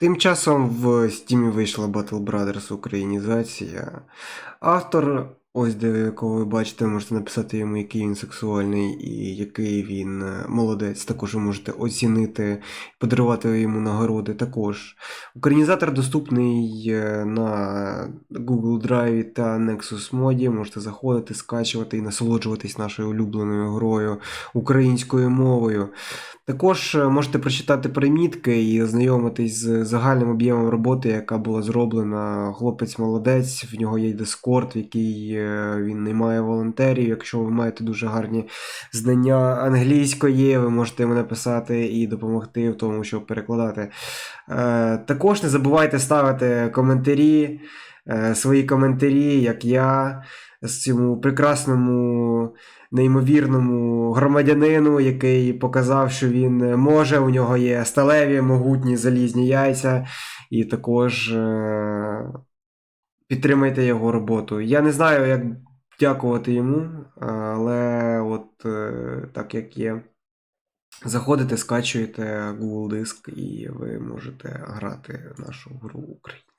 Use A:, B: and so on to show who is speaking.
A: Тим часом в Steam вийшла Battle Brothers українізація. Автор, ось де якого ви бачите, можете написати йому, який він сексуальний і який він е, молодець. Також ви можете оцінити, подарувати йому нагороди. Також українізатор доступний е, на Google Drive та Nexus моді. Можете заходити, скачувати і насолоджуватись нашою улюбленою грою українською мовою. Також е, можете прочитати примітки і ознайомитись з загальним об'ємом роботи, яка була зроблена. Хлопець молодець, в нього є Discord, в який е, він наймає волонтерів. Якщо ви маєте дуже гарні знання англійської, ви можете йому написати і допомогти в тому, щоб перекладати. Е, Також не забувайте ставити коментарі, свої коментарі, як я, з цьому прекрасному неймовірному громадянину, який показав, що він може, у нього є сталеві, могутні залізні яйця, і також е- підтримайте його роботу. Я не знаю, як дякувати йому, але от е, так як є. Заходите, скачуєте Google диск, і ви можете грати нашу гру Україні.